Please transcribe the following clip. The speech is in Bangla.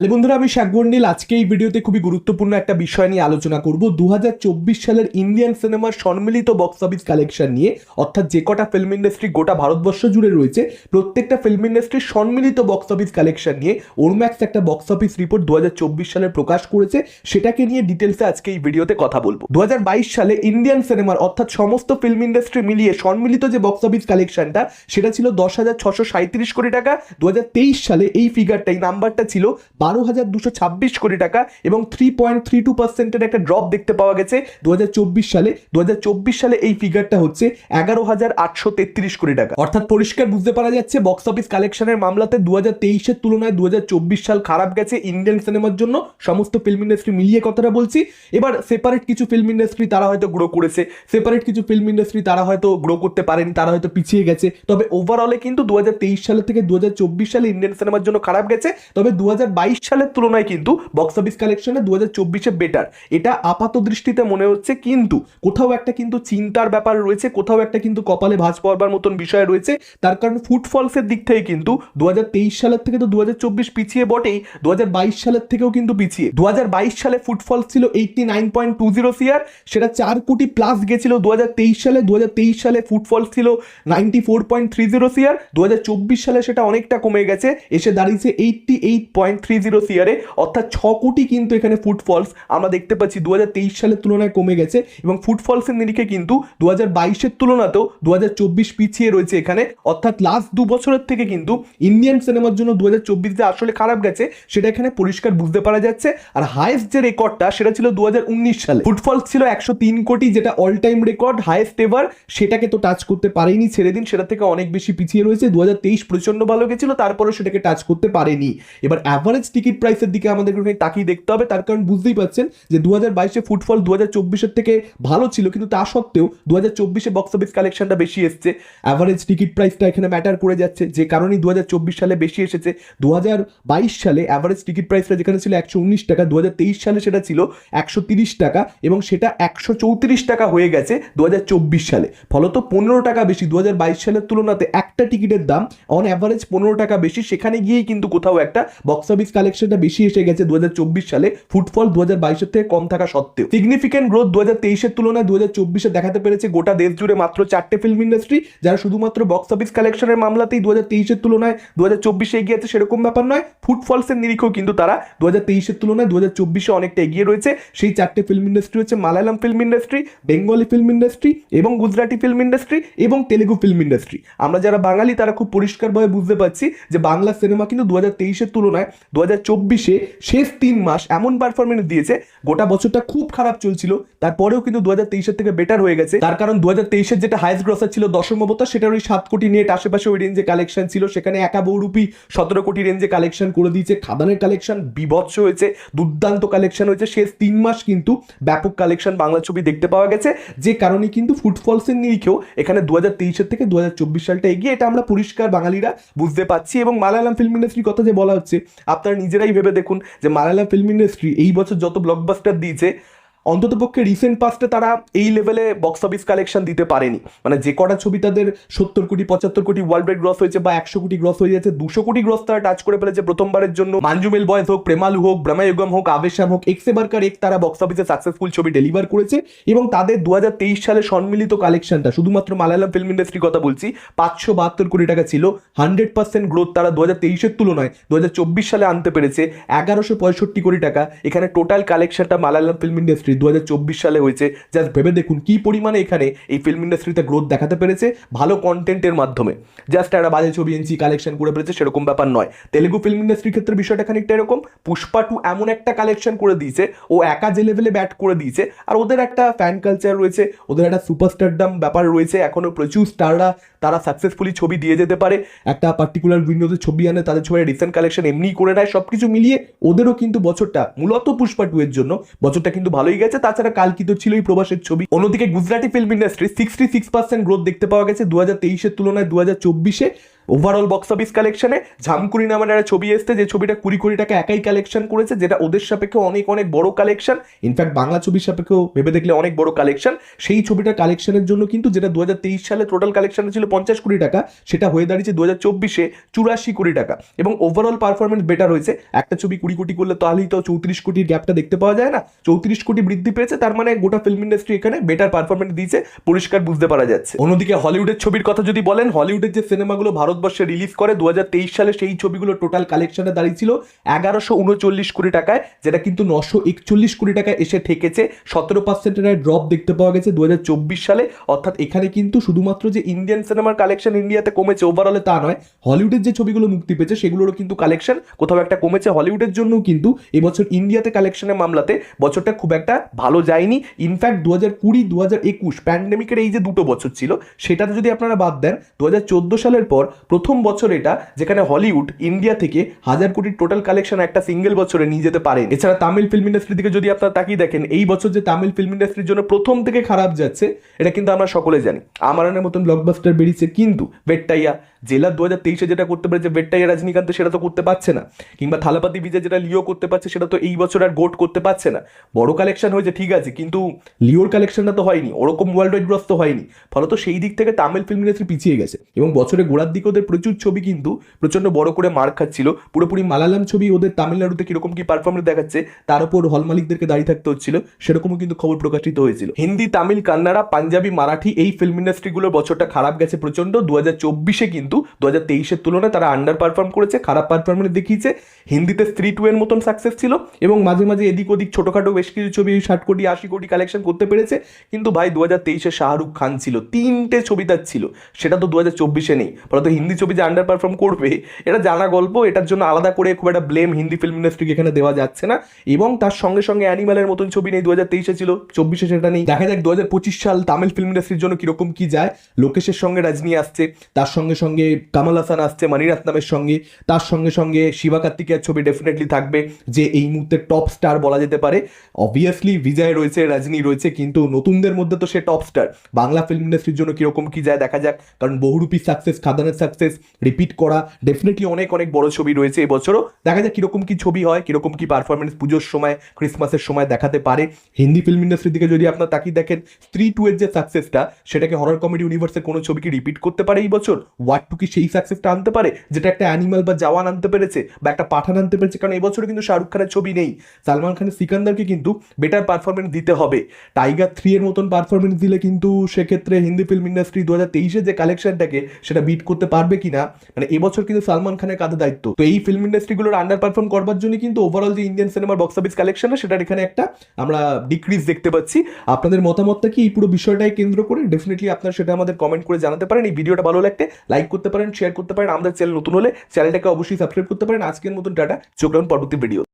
তাহলে বন্ধুরা, আমি শাকবন্ডিল আজকে এই ভিডিওতে খুবই গুরুত্বপূর্ণ একটা বিষয় নিয়ে আলোচনা করব। দু হাজার চব্বিশ সালের ইন্ডিয়ান সিনেমার সম্মিলিত বক্স অফিস কালেকশন নিয়ে। অর্থাৎ যে কটা ফিল্ম ইন্ডাস্ট্রি গোটা ভারতবর্ষ জুড়ে রয়েছে, প্রত্যেকটা ফিল্ম ইন্ডাস্ট্রির সম্মিলিত বক্স অফিস কালেকশন নিয়ে। ওরম্যাক্স একটা বক্স অফিস রিপোর্ট দু হাজার চব্বিশ সালে প্রকাশ করেছে। সেটাকে নিয়ে ডিটেলসে আজকে এই ভিডিওতে কথা বলব। দু হাজার বাইশ সালে ইন্ডিয়ান সিনেমার, অর্থাৎ সমস্ত ফিল্ম ইন্ডাস্ট্রি মিলিয়ে সম্মিলিত যে বক্স অফিস কালেকশনটা সেটা ছিল দশ হাজার ছশো কোটি টাকা। দু হাজার তেইশ সালে এই ফিগারটা এই নাম্বারটা ছিল বারো হাজার দুশো ছাব্বিশ কোটি টাকা এবং থ্রি পয়েন্ট থ্রি টু পার্সেন্টের একটা ড্রপ দেখতে পাওয়া গেছে দু হাজার চব্বিশ সালে। দু হাজার চব্বিশ সালে এই ফিগারটা হচ্ছে এগারো হাজার আটশো তেত্রিশ কোটি টাকা। অর্থাৎ পরিষ্কার বুঝতে পারা যাচ্ছে বক্স অফিস কালেকশনের মামলাতে দু হাজার তেইশের তুলনায় দু হাজার চব্বিশ সাল খারাপ গেছে ইন্ডিয়ান সিনেমার জন্য। সমস্ত ফিল্ম ইন্ডাস্ট্রি মিলিয়ে কথাটা বলছি। এবার সেপারেট কিছু ফিল্ম ইন্ডাস্ট্রি তারা হয়তো গ্রো করেছে। সেপারেট কিছু ফিল্ম ইন্ডাস্ট্রি তারা হয়তো গ্রো করতে পারেনি, তারা হয়তো পিছিয়ে গেছে। তবে ওভারঅলে কিন্তু দু সালে থেকে দু হাজার চব্বিশ সালে ইন্ডিয়ান সিনেমার জন্য খারাপ গেছে। তবে দু হাজার বাইশ সালের তুলনায় কিন্তু বক্স অফিস কালেকশনে দু হাজার চব্বিশে বেটার এটা আপাত দৃষ্টিতে মনে হচ্ছে কিন্তু কোথাও একটা কিন্তু চিন্তার ব্যাপার রয়েছে, কোথাও একটা কিন্তু কপালে ভাঁজ পড়বার মতন বিষয় রয়েছে। তার কারণ ফুটফলসের দিক থেকে কিন্তু দু সালের থেকে তো দু পিছিয়ে বটেই দু সালের থেকেও কিন্তু পিছিয়ে। দুহাজার বাইশ সালে ফুটফলস ছিল eighty nine point two zero CR সেটা চার কোটি প্লাস গেছিল দু হাজার তেইশ সালে দু হাজার তেইশ সালে ফুটফলস ছিল ninety four point three zero CR দু সালে সেটা অনেকটা কমে গেছে, এসে দাঁড়িয়েছে eighty eight point three zero সিআরে অর্থাৎ ছ কোটি কিন্তু এখানে ফুটফলস আমরা দেখতে পাচ্ছি। দু সালের তুলনায় কমে গেছে এবং ফুটফলসের নিরিখে কিন্তু দু হাজার বাইশের তুলনাতেও দু হাজার চব্বিশ পিছিয়ে রয়েছে এখানে। অর্থাৎ লাস্ট দু বছরের থেকে কিন্তু ইন্ডিয়ান সিনেমার জন্য দু হাজার যে আসলে খারাপ গেছে, সেটা এখানে পরিষ্কার বুঝতে পারা যাচ্ছে। আর হায়েস্ট যে রেকর্ডটা সেটা ছিল দু সালে। ফুটফলস ছিল একশো তিন কোটি, যেটা all time record highest ever সেটাকে তো টাচ করতে পারেনি ছেড়ে দিন সেটা থেকে অনেক বেশি পিছিয়ে রয়েছে। দু হাজার তেইশ প্রচণ্ড ভালো গেছিল তারপরে সেটাকে টাচ করতে পারেনি। এবার অ্যাভারেজ টিকিট প্রাইসের দিকে আমাদের তাকিয়ে দেখতে হবে। তার কারণ বুঝতেই পারছেন যে দু হাজার বাইশে ফুটফল দু হাজার চব্বিশের থেকে ভালো ছিল, কিন্তু তা সত্ত্বেও দু হাজার চব্বিশে বক্স অফিস কালেকশনটা বেশি এসছে। অ্যাভারেজ টিকিট প্রাইসটা এখানে ম্যাটার করে যাচ্ছে। যে কারণেই দু চব্বিশ সালে বেশি এসেছে। দু বাইশ সালে অ্যাভারেজ টিকিট প্রাইসটা যেখানে ছিল একশো উনিশ টাকা দু তেইশ সালে সেটা ছিল একশো তিরিশ টাকা এবং সেটা একশো চৌত্রিশ টাকা হয়ে গেছে দু চব্বিশ সালে। ফলত পনেরো টাকা বেশি। দু বাইশ সালের তুলনাতে একটা টিকিটের দাম অন অ্যাভারেজ পনেরো টাকা বেশি। সেখানে গিয়েই কিন্তু কোথাও একটা বক্স অফিস কালেকশনটা বেশি এসে গেছে দু হাজার চব্বিশ সালে। ফুটফল দু হাজার থেকে কম থাকা সত্ত্বেও। সিগনিফিকেন্ট গ্রোথ দু হাজার তেইশের তুলনায় দু হাজার চব্বিশে দেখাতে পেরেছে গোটা দেশ জুড়ে মাত্র চারটে ফিল্ম ইন্ডাস্ট্রি যারা শুধুমাত্র বক্স অফিস কালেকশনের মামলাতেই দু হাজার তুলনায় দু হাজার চব্বিশে এগিয়ে আছে সেরকম ব্যাপার নয়। ফুটফলসের নিরিখেও কিন্তু তারা দু হাজার তেইশের তুলনায় দু হাজার চব্বিশে অনেকটা এগিয়ে রয়েছে। সেই চারটে ফিল্ম ইন্ডাস্ট্রি হচ্ছে Malayalam film industry Bengali film industry এবং গুজরাটি ফিল্ম ইন্ডাস্ট্রি এবং তেলেগু ফিল্ম ইন্ডাস্ট্রি আমরা যারা বাঙালি তারা খুব পরিষ্কারভাবে বুঝতে পারছি যে বাংলা সিনেমা কিন্তু দু হাজার তেইশের তুলনায় দু হাজার চব্বিশে শেষ তিন মাস এমন পারফরমেন্স দিয়েছে। গোটা বছরটা খুব খারাপ চলছিল। তারপরেও কিন্তু দু হাজার তেইশের থেকে বেটার হয়ে গেছে। তার কারণ দু হাজার তেইশের যেটা হাইস্ট গ্রসার ছিল দশম অবতার সেটার ওই সাত কোটি নেট আশেপাশে ওই রেঞ্জে কালেকশন ছিল। সেখানে একা বহুরূপী সতেরো কোটি রেঞ্জে কালেকশন করে দিয়েছে। খাদানের কালেকশন বিভৎস হয়েছে, দুর্দান্ত কালেকশন হয়েছে। শেষ তিন মাস কিন্তু ব্যাপক কালেকশন বাংলা ছবি দেখতে পাওয়া গেছে। যে কারণে কিন্তু ফুটফলসের নিরিখেও এখানে দু হাজার তেইশের থেকে দু হাজার চব্বিশ সালটা এগিয়ে এটা আমরা পরিষ্কার বাঙালিরা বুঝতে পারছি। এবং মালায়ালাম ফিল্ম ইন্ডাস্ট্রির কথা যে বলা হচ্ছে, আপনারা নিজেরাই ভেবে দেখুন যে মালায়ালাম ফিল্ম ইন্ডাস্ট্রি এই বছর যত ব্লকবাস্টার দিয়েছে অন্ততপক্ষে রিসেন্ট পাস্টে তারা এই লেভেলে বক্স অফিস কালেকশন দিতে পারেনি। মানে যে কটা ছবি তাদের সত্তর কোটি, পঁচাত্তর কোটি ওয়ার্ল্ড ওয়াইড গ্রস হয়েছে বা একশো কোটি গ্রস হয়ে যাচ্ছে, দুশো কোটি গ্রস তারা টাচ করে ফেলেছে প্রথমবারের জন্য। মাঞ্জুমেল বয়েস হোক প্রেমালু হোক ব্রহ্মায়ুগম হোক আবেশাম হোক এক্সেবারকার এক তারা বক্স অফিসে সাকসেসফুল ছবি ডেলিভার করেছে এবং তাদের দু হাজার তেইশ সালে সম্মিলিত কালেকশনটা শুধুমাত্র মালায়ালাম ফিল্ম ইন্ডাস্ট্রির কথা বলছি, পাঁচশো বাহাত্তর কোটি টাকা ছিল। হান্ড্রেড পার্সেন্ট গ্রোথ তারা দু হাজার তেইশের তুলনায় দু হাজার চব্বিশ সালে আনতে পেরেছে এগারোশো পঁয়ষট্টি কোটি টাকা। এখানে টোটাল কালেকশনটা মালায়ালাম ফিল্ম ইন্ডাস্ট্রি দু হাজার চব্বিশ সালে হয়েছে। জাস্ট ভেবে দেখুন কি পরিমাণে এখানে এই ফিল্ম ইন্ডাস্ট্রিতে গ্রোথ দেখাতে পেরেছে ভালো কন্টেন্টের মাধ্যমে। জাস্ট একটা বাজে ছবি এনছি কালেকশন করে পেরেছে সেরকম ব্যাপার নয়। তেলেগু ফিল্ম ইন্ডাস্ট্রির ক্ষেত্রে বিষয়টা খানিকটা এরকম, পুষ্পা টু এমন একটা কালেকশন করে দিয়েছে, ও একা যে লেভেলে ব্যাট করে দিয়েছে, আর ওদের একটা ফ্যান কালচার রয়েছে, ওদের একটা সুপারস্টারডাম ব্যাপার রয়েছে, এখনও প্রচুর স্টাররা তারা সাকসেসফুলি ছবি দিয়ে যেতে পারে। একটা পার্টিকুলার উইন্ডোতে ছবি আনে, তাদের ছবির রিসেন্ট কালেকশন এমনি করে নেয় সব কিছু মিলিয়ে ওদেরও কিন্তু বছরটা, মূলত পুষ্পা টু এর জন্য, বছরটা কিন্তু ভালোই গেছে। তাছাড়া কালকি তো ছিলই প্রবাসের ছবি। অন্যদিকে Gujarati film industry sixty six percent growth দেখতে পাওয়া গেছে দু হাজার তেইশের তুলনায় দু হাজার চব্বিশে। ওভারঅল বক্স অফিস কালেকশনে ঝামকুড়ি নামের একটা ছবি এসছে, যে ছবিটা কুড়ি কোটি টাকা একাই কালেকশন করেছে, যেটা ওদের সাপেক্ষে অনেক অনেক বড় কালেকশন ইনফ্যাক্ট বাংলা ছবির সাপেক্ষেও ভেবে দেখলে অনেক বড় কালেকশন সেই ছবিটা কালেকশনের জন্য কিন্তু যেটা দু হাজার তেইশ সালে টোটাল কালেকশন ছিল পঞ্চাশ কোটি টাকা, সেটা হয়ে দাঁড়িয়েছে দু হাজার চব্বিশে চুরাশি কোটি টাকা। এবং ওভারঅল পারফরমেন্স বেটার হয়েছে। একটা ছবি কুড়ি কোটি করলে তাহলেই তো চৌত্রিশ কোটির গ্যাপটা দেখতে পাওয়া যায় না? চৌত্রিশ কোটি বৃদ্ধি পেয়েছে, তার মানে গোটা ফিল্ম ইন্ডাস্ট্রি এখানে বেটার পারফরমেন্স দিয়েছে, পরিষ্কার বুঝতে পারা যাচ্ছে। অন্যদিকে হলিউডের ছবির কথা যদি বলেন, হলিউডের যে সিনেমাগুলো ভারতবর্ষে রিলিজ করে দু হাজার তেইশ সালে সেই ছবিগুলো টোটাল কালেকশনে দাঁড়িয়েছিল এগারোশো উনচল্লিশ কোটি টাকায়, যেটা কিন্তু নশো একচল্লিশ কোটি টাকায় এসে ঠেকেছে। সতেরো পার্সেন্টের ড্রপ দেখতে পাওয়া গেছে দু হাজার চব্বিশ সালে। অর্থাৎ এখানে কিন্তু শুধুমাত্র যে ইন্ডিয়ান সিনেমার কালেকশন ইন্ডিয়াতে কমেছে ওভারঅলে তা নয়। হলিউডের যে ছবিগুলো মুক্তি পেয়েছে, সেগুলোরও কিন্তু কালেকশন কোথাও একটা কমেছে। হলিউডের জন্যও কিন্তু এবছর ইন্ডিয়াতে কালেকশনের মামলাতে বছরটা খুব একটা ভালো যায়নি। ইনফ্যাক্ট দু হাজার কুড়ি দু হাজার একুশ প্যান্ডেমিকের এই যে দুটো বছর ছিল, সেটাতে যদি আপনারা বাদ দেন দু হাজার চোদ্দ সালের পর প্রথম বছর এটা, যেখানে হলিউড ইন্ডিয়া থেকে হাজার কোটির টোটাল কালেকশন একটা সিঙ্গেল বছরে নিয়ে যেতে পারেন এছাড়া তামিল ফিল্ম ইন্ডাস্ট্রির দিকে যদি আপনারা তাকিয়ে দেখেন, এই বছর যে তামিল ফিল্ম ইন্ডাস্ট্রির জন্য প্রথম থেকে খারাপ যাচ্ছে, এটা কিন্তু আমরা সকলে জানি। আমারানের মতন ব্লকবাস্টার বেরিয়েছে কিন্তু ভেট্টাইয়া জেলার দু হাজার তেইশে যেটা করতে পেরেছে ভেট্টাইয়া রজনীকান্ত, সেটা তো করতে পারছে না। কিংবা থালাপাতি বিজয় যেটা লিও করতে পারছে, সেটা তো এই বছর আর গোট করতে পারছে না। বড় কালেকশন হয়েছে, ঠিক আছে, কিন্তু লিওর কালেকশনটা তো হয়নি, ওরকম ওয়ার্ল্ড ওয়াইড গ্রস্ত হয়নি। ফলত সেই দিক থেকে তামিল ফিল্ম ইন্ডাস্ট্রি পিছিয়ে গেছে এবং বছরে গোড়ার দিকে ওদের প্রচুর ছবি কিন্তু প্রচণ্ড বড় করে মার খাচ্ছিল। পুরোপুরি মালায়ালাম ছবি ওদের তামিলনাড়ুতে কীরকম কি পারফরমেন্স দেখাচ্ছে, তার উপর হল মালিকদেরকে দাঁড়িয়ে থাকতে হচ্ছিল, সেরকমও কিন্তু খবর প্রকাশিত হয়েছিল। হিন্দি, তামিল, কান্নাড়া, পাঞ্জাবি, মারাঠি এই ফিল্ম ইন্ডাস্ট্রিগুলোর বছরটা খারাপ গেছে প্রচণ্ড দু হাজার চব্বিশে কিন্তু দু হাজার তেইশের তুলনায় তারা আন্ডার পারফর্ম করেছে, খারাপ পারফরমেন্স দেখিয়েছে। হিন্দিতে স্ত্রী টু এর মতন সাকসেস ছিল এবং মাঝে মাঝে এদিক ওদিক ছোটখাটো বেশ কিছু ছবি, ষাট কোটি, আশি কোটি কালেকশন করতে পেরেছে। কিন্তু ভাই দু হাজার তেইশে শাহরুখ খান ছিল, তিনটে ছবি তার ছিল, সেটা তো দু হাজার চব্বিশে নেই। ফলত হিন্দি ছবি যে আন্ডার পারফর্ম করবে, এটা জানা গল্প, এটার জন্য আলাদা করে খুব একটা ব্লেম হিন্দি ফিল্ম ইন্ডাস্ট্রিকে এখানে দেওয়া যাচ্ছে না। এবং তার সঙ্গে সঙ্গে অ্যানিমালের মতন ছবি নেই দু হাজার তেইশে ছিল, চব্বিশে সেটা নেই। দেখা যাক দু হাজার পঁচিশ সাল তামিল ফিল্ম ইন্ডাস্ট্রির জন্য কীরকম কি যায়। লোকেশের সঙ্গে রজনী আসছে, তার সঙ্গে সঙ্গে কামাল হাসান আসছে মানিরাত্নামের সঙ্গে। তার সঙ্গে সঙ্গে শিবা কার্তিকের ছবি ডেফিনেটলি থাকবে, যে এই মুহূর্তে টপ স্টার বলা যেতে পারে। অবভিয়াসলি বিজয় রয়েছে, রজনী রয়েছে, কিন্তু নতুনদের মধ্যে তো সে টপ স্টার বাংলা ফিল্ম ইন্ডাস্ট্রির জন্য কীরকম কি যায় দেখা যাক, কারণ বহুরূপী সাকসেস খাদানের সাকসেস রিপিট করা ডেফিনেটলি অনেক অনেক বড় ছবি রয়েছে এবছরও। দেখা যাক কীরকম কি ছবি হয়, কীরকম কি পারফরমেন্স পুজোর সময় ক্রিসমাসের সময় দেখাতে পারে। হিন্দি ফিল্ম ইন্ডাস্ট্রির দিকে যদি আপনার তাকিয়ে দেখেন স্ত্রী টু এর যে সাকসেসটা সেটাকে হরর কমেডি ইউনিভার্সের কোনো ছবিকে রিপিট করতে পারে এই বছর ওয়াট টু কি সেই সাকসেসটা আনতে পারে? যেটা একটা অ্যানিমাল বা জওয়ান আনতে পেরেছে বা একটা পাঠান আনতে পেরেছে, কারণ এবছরে কিন্তু শাহরুখ খানের ছবি নেই। সালমান খানের সিকান্দারকে কিন্তু বেটার পারফরমেন্স দিতে হবে। টাইগার থ্রি এর মতন পারফরমেন্স দিলে কিন্তু সেক্ষেত্রে হিন্দি ফিল্ম ইন্ডাস্ট্রি দু হাজার তেইশে যে কালেকশনটাকে সেটা বিট করতে পারবে কিনা? মানে এবছর কিন্তু সালমান খানের কাঁধে দায়িত্ব। তো এই ফিল্ম ইন্ডাস্ট্রিগুলোর আন্ডার পারফর্ম করবার জন্য কিন্তু ওভারঅল যে ইন্ডিয়ান সিনেমার বক্স অফিস কালেকশন সেটার এখানে একটা আমরা ডিক্রিজ দেখতে পাচ্ছি। আপনাদের মতামতটা কি? এই পুরো বিষয়টাই কেন্দ্র করে ডেফিনেটলি আপনারা সেটা আমাদের কমেন্ট করে জানাতে পারেন। এই ভিডিওটা ভালো লাগতে লাইক করতে পারেন শেয়ার করতে পারেন। আমাদের চ্যানেল নতুন হলে চ্যানেলটাকে অবশ্যই সাবস্ক্রাইব করতে পারেন। আজকের মতন টাটা। চোখ পরবর্তী ভিডিও